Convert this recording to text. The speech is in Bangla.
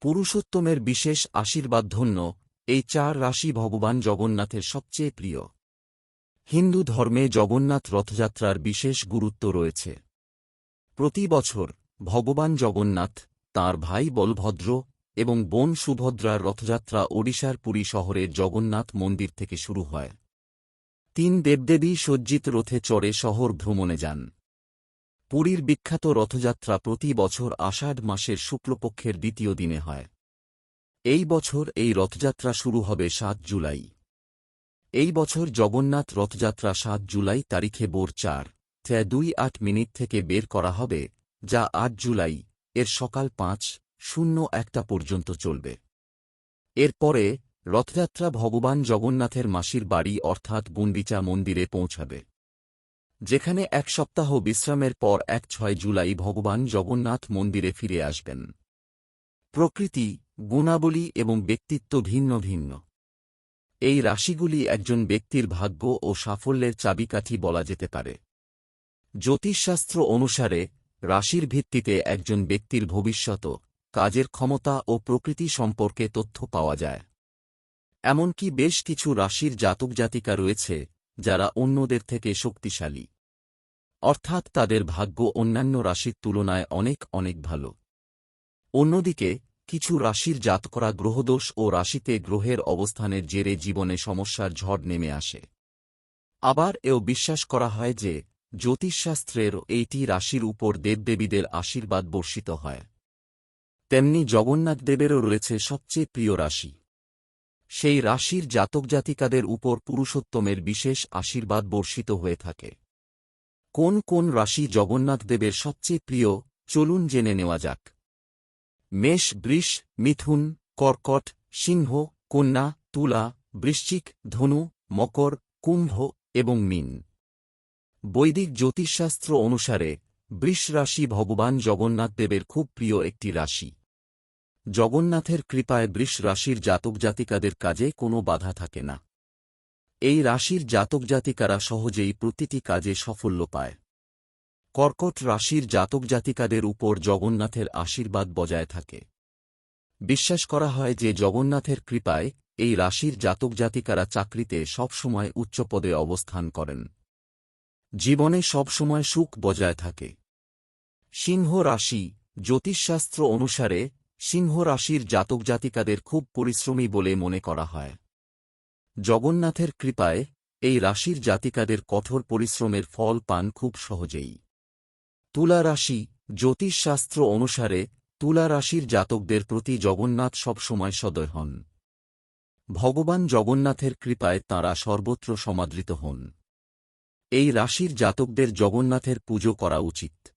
পুরুষোত্তমের বিশেষ আশীর্বাদধন্য এই চার রাশি ভগবান জগন্নাথের সবচেয়ে প্রিয়। হিন্দু ধর্মে জগন্নাথ রথযাত্রার বিশেষ গুরুত্ব রয়েছে। প্রতি বছর ভগবান জগন্নাথ, তাঁর ভাই বলভদ্র এবং বোন সুভদ্রার রথযাত্রা ওড়িশার পুরী শহরের জগন্নাথ মন্দির থেকে শুরু হয়। তিন দেবদেবী সজ্জিত রথে চড়ে শহর ভ্রমণে যান। পুরীর বিখ্যাত রথযাত্রা প্রতি বছর আষাঢ় মাসের শুক্লপক্ষের দ্বিতীয় দিনে হয়। এই বছর এই রথযাত্রা শুরু হবে সাত জুলাই। এই বছর জগন্নাথ রথযাত্রা সাত জুলাই তারিখে বোর চার থ্যা দুই আট মিনিট থেকে বের করা হবে, যা আট জুলাই, এর সকাল পাঁচ, শূন্য একটা পর্যন্ত চলবে। এরপরে রথযাত্রা ভগবান জগন্নাথের মাসির বাড়ি অর্থাৎ গুন্ডিচা মন্দিরে পৌঁছাবে। যেখানে এক সপ্তাহ বিশ্রামের পর এক ছয় জুলাই ভগবান জগন্নাথ মন্দিরে ফিরে আসবেন। প্রকৃতি, গুণাবলী এবং ব্যক্তিত্ব ভিন্ন ভিন্ন। এই রাশিগুলি একজন ব্যক্তির ভাগ্য ও সাফল্যের চাবিকাঠি বলা যেতে পারে। জ্যোতিষশাস্ত্র অনুসারে, রাশির ভিত্তিতে একজন ব্যক্তির ভবিষ্যৎ, কাজের ক্ষমতা ও প্রকৃতি সম্পর্কে তথ্য পাওয়া যায়। এমনকি বেশ কিছু রাশির জাতক জাতিকা রয়েছে যারা অন্যদের থেকে শক্তিশালী। অর্থাৎ তাদের ভাগ্য অন্যান্য রাশির তুলনায় অনেক অনেক ভালো। অন্যদিকে, কিছু রাশির জাতকরা গ্রহদোষ ও রাশিতে গ্রহের অবস্থানের জেরে জীবনে সমস্যার ঝড় নেমে আসে। আবার এও বিশ্বাস করা হয় যে, জ্যোতিষশাস্ত্রের এইটি রাশির উপর দেবদেবীদের আশীর্বাদ বর্ষিত হয়। তেমনি জগন্নাথ দেবেরও রয়েছে সবচেয়ে প্রিয় রাশি। সেই রাশির জাতক জাতিকাদের উপর পুরুষোত্তমের বিশেষ আশীর্বাদ বর্ষিত হয়ে থাকে। কোন কোন রাশি জগন্নাথ দেবের সবচেয়ে প্রিয়, চলুন জেনে নেওয়া যাক। মেষ, বৃষ, মিথুন, কর্কট, সিংহ, কন্যা, তুলা, বৃশ্চিক, ধনু, মকর, কুম্ভ এবং মিন। বৈদিক জ্যোতিষশাস্ত্র অনুসারে বৃষ রাশি ভগবান জগন্নাথ দেবের খুব প্রিয় একটি রাশি। জগন্নাথের কৃপায় বৃষ রাশির জাতক জাতিকাদের কাজে কোনো বাধা থাকে না। এই রাশির জাতক জাতিকারা সহজেই প্রতিটি কাজে সাফল্য পায়। কর্কট রাশির জাতক জাতিকাদের উপর জগন্নাথের আশীর্বাদ বজায় থাকে। বিশ্বাস করা হয় যে জগন্নাথের কৃপায় এই রাশির জাতক জাতিকারা চাকরিতে সবসময় উচ্চপদে অবস্থান করেন। জীবনে সবসময় সুখ বজায় থাকে। সিংহ রাশি, জ্যোতিষশাস্ত্র অনুসারে সিংহ রাশির জাতক জাতিকাদের খুব পরিশ্রমী বলে মনে করা হয়। জগন্নাথের কৃপায়, এই রাশির জাতিকাদের কঠোর পরিশ্রমের ফল পান খুব সহজেই। তুলা রাশি, জ্যোতিষশাস্ত্র অনুসারে, তুলা রাশির জাতকদের প্রতি জগন্নাথ সবসময় সদয় হন। ভগবান জগন্নাথের কৃপায় তাঁরা সর্বত্র সমাদৃত হন। এই রাশির জাতকদের জগন্নাথের পুজো করা উচিত।